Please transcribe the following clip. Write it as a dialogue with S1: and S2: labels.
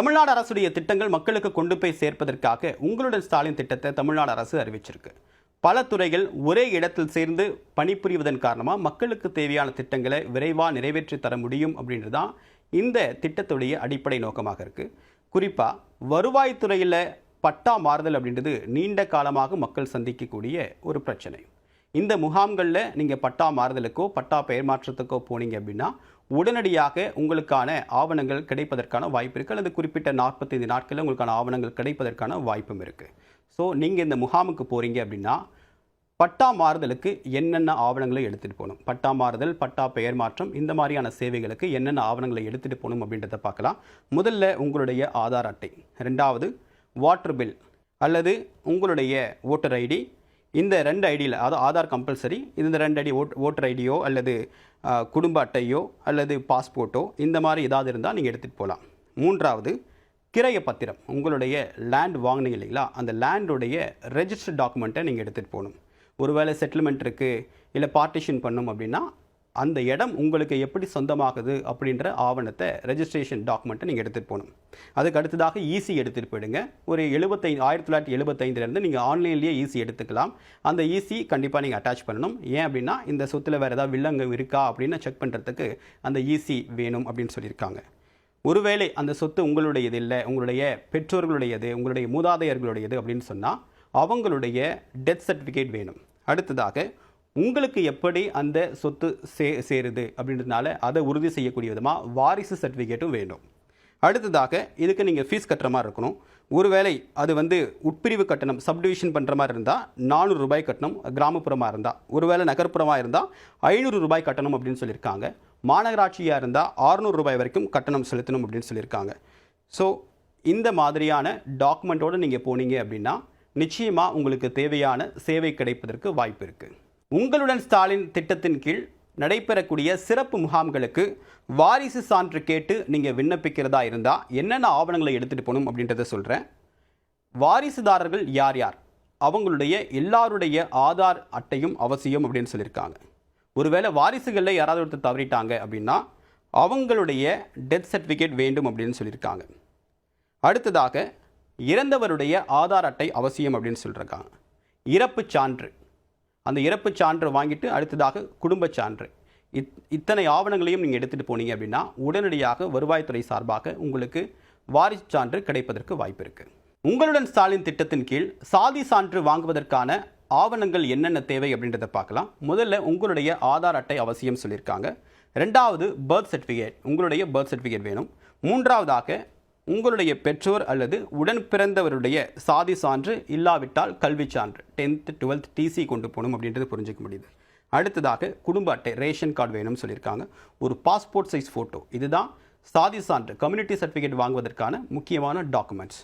S1: தமிழ்நாடு அரசுடைய திட்டங்கள் மக்களுக்கு கொண்டு போய் சேர்ப்பதற்காக உங்களுடன் ஸ்டாலின் திட்டத்தை தமிழ்நாடு அரசு அறிவிச்சிருக்கு. பல துறைகள் ஒரே இடத்தில் சேர்ந்து பணிபுரிவதன் காரணமாக மக்களுக்கு தேவையான திட்டங்களை விரைவாக நிறைவேற்றி தர முடியும் அப்படின்றது தான் இந்த திட்டத்துடைய அடிப்படை நோக்கமாக இருக்குது குறிப்பாக வருவாய்த்துறையில் பட்டா மாறுதல் அப்படின்றது நீண்ட காலமாக மக்கள் சந்திக்கக்கூடிய ஒரு பிரச்சனை. இந்த முகாம்களில் நீங்கள் பட்டா மாறுதலுக்கோ பட்டா பெயர் மாற்றத்துக்கோ போனீங்க அப்படின்னா உடனடியாக உங்களுக்கான ஆவணங்கள் கிடைப்பதற்கான வாய்ப்பு இருக்குது அல்லது குறிப்பிட்ட நாற்பத்தைந்து நாட்களில் உங்களுக்கான ஆவணங்கள் கிடைப்பதற்கான வாய்ப்பும் இருக்குது ஸோ நீங்கள் இந்த முகாமுக்கு போகிறீங்க அப்படின்னா பட்டா மாறுதலுக்கு என்னென்ன ஆவணங்களை எடுத்துகிட்டு போகணும்? பட்டா மாறுதல் பட்டா பெயர் மாற்றம் இந்த மாதிரியான சேவைகளுக்கு என்னென்ன ஆவணங்களை எடுத்துகிட்டு போகணும் அப்படின்றத பார்க்கலாம். முதல்ல உங்களுடைய ஆதார் அட்டை. ரெண்டாவது வாட்டர் பில். அல்லது உங்களுடைய ஓட்டர் ஐடி. இந்த ரெண்டு ஐடியில் அதாவது ஆதார் கம்பல்சரி இந்த ரெண்டு ஐடி ஓட் ஓட்டர் ஐடியோ அல்லது குடும்ப அட்டையோ அல்லது பாஸ்போர்ட்டோ இந்த மாதிரி ஏதாவது இருந்தால் நீங்கள் எடுத்துகிட்டு போகலாம் மூன்றாவது கிரைய பத்திரம். உங்களுடைய லேண்ட் வாங்கினீங்க இல்லைங்களா? அந்த லேண்டுடைய ரெஜிஸ்டர் டாக்குமெண்ட்டை நீங்கள் எடுத்துகிட்டு போகணும். ஒருவேளை செட்டில்மெண்ட் இருக்குது இல்லை பார்ட்டிஷன் பண்ணும் அப்படின்னா அந்த இடம் உங்களுக்கு எப்படி சொந்தமாகுது அப்படின்ற ஆவணத்தை ரெஜிஸ்ட்ரேஷன் டாக்குமெண்ட்டை நீங்கள் எடுத்துகிட்டு போகணும். அதுக்கு அடுத்ததாக ஈசி எடுத்துகிட்டு போயிடுங்க. ஒரு எழுபத்தை ஆயிரத்தி தொள்ளாயிரத்தி எழுபத்தைந்துலேருந்து நீங்கள் ஆன்லைன்லேயே ஈசி எடுத்துக்கலாம். அந்த ஈசி கண்டிப்பாக நீங்கள் அட்டாச் பண்ணணும். ஏன் அப்படின்னா இந்த சொத்தில் வேறு ஏதாவது வில்லங்கம் இருக்கா அப்படின்னு செக் பண்ணுறதுக்கு அந்த ஈசி வேணும் அப்படின்னு சொல்லியிருக்காங்க. ஒருவேளை அந்த சொத்து உங்களுடையது இல்லை உங்களுடைய பெற்றோர்களுடையது உங்களுடைய மூதாதையர்களுடையது அப்படின்னு சொன்னால் அவங்களுடைய டெத் சர்டிஃபிகேட் வேணும். அடுத்ததாக உங்களுக்கு எப்படி அந்த சொத்து சே சேருது அப்படின்றதுனால அதை உறுதி செய்யக்கூடிய விதமாக வாரிசு சர்டிஃபிகேட்டும் வேண்டும். அடுத்ததாக இதுக்கு நீங்கள் ஃபீஸ் கட்டுற மாதிரி இருக்கணும். ஒருவேளை அது வந்து உட்பிரிவு கட்டணம் சப்டிவிஷன் பண்ணுற மாதிரி இருந்தால் நானூறு ரூபாய் கட்டணம் கிராமப்புறமாக இருந்தால் ஒருவேளை நகர்ப்புறமாக இருந்தால் ஐநூறு ரூபாய் கட்டணம் அப்படின்னு சொல்லியிருக்காங்க. மாநகராட்சியாக இருந்தால் 600 ரூபாய் வரைக்கும் கட்டணம் செலுத்தணும் அப்படின்னு சொல்லியிருக்காங்க. ஸோ இந்த மாதிரியான டாக்குமெண்ட்டோடு நீங்கள் போனீங்க அப்படின்னா நிச்சயமாக உங்களுக்கு தேவையான சேவை கிடைப்பதற்கு வாய்ப்பு இருக்குது உங்களுடன் ஸ்டாலின் திட்டத்தின் கீழ் நடைபெறக்கூடிய சிறப்பு முகாம்களுக்கு வாரிசு சான்று கேட்டு நீங்கள் விண்ணப்பிக்கிறதா இருந்தால் என்னென்ன ஆவணங்களை எடுத்துகிட்டு போகணும் அப்படின்றத சொல்கிறேன் வாரிசுதாரர்கள் யார் யார்? அவங்களுடைய எல்லாருடைய ஆதார் அட்டையும் அவசியம் அப்படின்னு சொல்லியிருக்காங்க. ஒருவேளை வாரிசுகளில் யாராவது ஒருத்தர் தவறிட்டாங்க அப்படின்னா அவங்களுடைய டெத் சர்டிஃபிகேட் வேண்டும் அப்படின்னு சொல்லியிருக்காங்க. அடுத்ததாக இறந்தவருடைய ஆதார் அட்டை அவசியம் அப்படின்னு சொல்லியிருக்காங்க. இறப்பு சான்று. அந்த இறப்புச் சான்று வாங்கிட்டு அடுத்ததாக குடும்பச் சான்று. இத் இத்தனை ஆவணங்களையும் நீங்கள் எடுத்துகிட்டு போனீங்க அப்படின்னா உடனடியாக வருவாய்த்துறை சார்பாக உங்களுக்கு வாரிசு சான்று கிடைப்பதற்கு வாய்ப்பு இருக்குது உங்களுடன் ஸ்டாலின் திட்டத்தின் கீழ் சாதி சான்று வாங்குவதற்கான ஆவணங்கள் என்னென்ன தேவை அப்படின்றத பார்க்கலாம். முதல்ல உங்களுடைய ஆதார் அட்டை அவசியம் சொல்லியிருக்காங்க. ரெண்டாவது பர்த் சர்டிஃபிகேட் உங்களுடைய பர்த் சர்டிஃபிகேட் வேணும். மூன்றாவதாக உங்களுடைய பெற்றோர் அல்லது உடன் பிறந்தவருடைய சாதி சான்று இல்லாவிட்டால் கல்வி சான்று. டென்த்து டுவெல்த் டிசி கொண்டு போகணும் அப்படின்றது புரிஞ்சுக்க முடியுது. அடுத்ததாக குடும்ப அட்டை ரேஷன் கார்டு வேணும்னு சொல்லியிருக்காங்க. ஒரு பாஸ்போர்ட் சைஸ் ஃபோட்டோ இதுதான் சாதி சான்று கம்யூனிட்டி சர்டிஃபிகேட் வாங்குவதற்கான முக்கியமான டாக்குமெண்ட்ஸ்